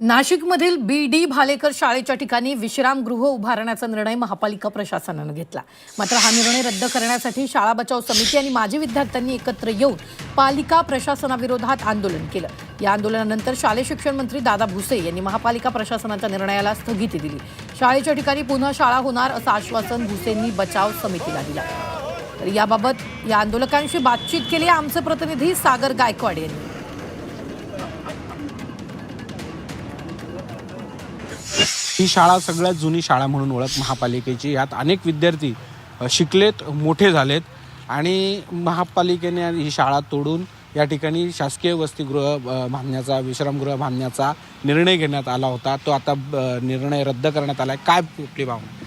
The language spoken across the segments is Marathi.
नाशिकमधील बी डी भालेकर शाळेच्या ठिकाणी विश्रामगृह उभारण्याचा निर्णय महापालिका प्रशासनानं घेतला. मात्र हा निर्णय रद्द करण्यासाठी शाळा बचाव समिती आणि माजी विद्यार्थ्यांनी एकत्र येऊन पालिका प्रशासनाविरोधात आंदोलन केलं. या आंदोलनानंतर शालेय शिक्षण मंत्री दादा भुसे यांनी महापालिका प्रशासनाच्या निर्णयाला स्थगिती दिली. शाळेच्या ठिकाणी पुन्हा शाळा होणार असं आश्वासन भुसेंनी बचाव समितीला दिलं. तर याबाबत या आंदोलकांशी बातचीत केली आमचे प्रतिनिधी सागर गायकवाड यांनी. ही शाळा सगळ्यात जुनी शाळा म्हणून ओळख महापालिकेची. यात अनेक विद्यार्थी शिकलेत मोठे झालेत आणि महापालिकेने ही शाळा तोडून या ठिकाणी शासकीय वसतिगृह बांधण्याचा विश्रामगृह बांधण्याचा निर्णय घेण्यात आला होता. तो आता निर्णय रद्द करण्यात आला आहे काय कुठली भावना?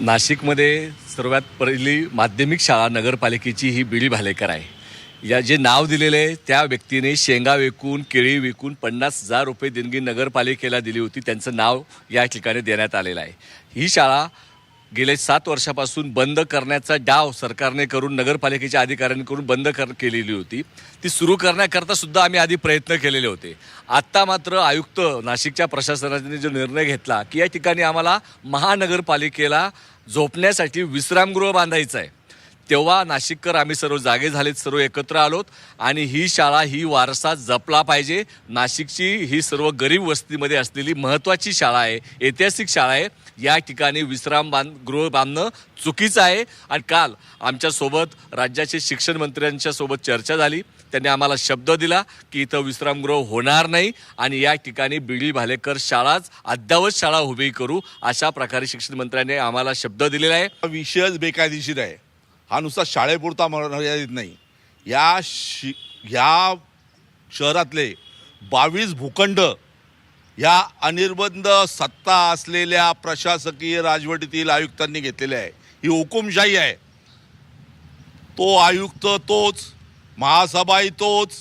नाशिकमध्ये सर्वात पहिली माध्यमिक शाळा नगरपालिकेची ही बिडी भालेकर आहे. या जे नाव दिलेलं आहे त्या व्यक्तीने शेंगा विकून केळी विकून पन्नास हजार रुपये देणगी नगरपालिकेला दिली होती. त्यांचं नाव या ठिकाणी देण्यात आलेलं आहे. ही शाळा गेले सात वर्षापासून बंद करण्याचा डाव सरकारने करून नगरपालिकेच्या अधिकाऱ्यांकडून बंद कर केलेली होती. ती सुरू करण्याकरता सुद्धा आम्ही आधी प्रयत्न केलेले होते. आत्ता मात्र आयुक्त नाशिकच्या प्रशासनाने जो निर्णय घेतला की या ठिकाणी आम्हाला महानगरपालिकेला झोपण्यासाठी विश्रामगृह बांधायचं आहे. तेव्हा नाशिककर आम्ही सर्व जागे झालेत सर्व एकत्र आलोत आणि ही शाळा ही वारसा जपला पाहिजे. नाशिकची ही सर्व गरीब वस्तीमध्ये असलेली महत्त्वाची शाळा आहे ऐतिहासिक शाळा आहे. या ठिकाणी विश्राम बांध गृह बांधणं चुकीचं आहे. आणि काल आमच्यासोबत राज्याचे शिक्षण मंत्र्यांच्या सोबत चर्चा झाली. त्यांनी आम्हाला शब्द दिला की इथं विश्रामगृह होणार नाही आणि या ठिकाणी बिडी भालेकर शाळाच अद्यावत शाळा उभी करू अशा प्रकारे शिक्षण मंत्र्यांनी आम्हाला शब्द दिलेला आहे. विषयच बेकायदेशीर आहे. हा नुसता शाळेपुरता मर्यादित नाही. या शि ह्या शहरातले बावीस भूखंड या अनिर्बंध सत्ता असलेल्या प्रशासकीय राजवटीतील आयुक्तांनी घेतलेले आहे. ही हुकुमशाही आहे. तो आयुक्त तोच महासभाही तोच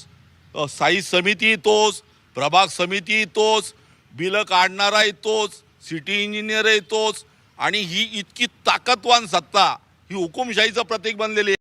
साई समिती तोच प्रभाग समिती तोच बिलं काढणाराही तोच सिटी इंजिनियरही तोच आणि ही इतकी ताकदवान सत्ता ही हुकुमशाहीचं प्रतीक बनलेली आहे.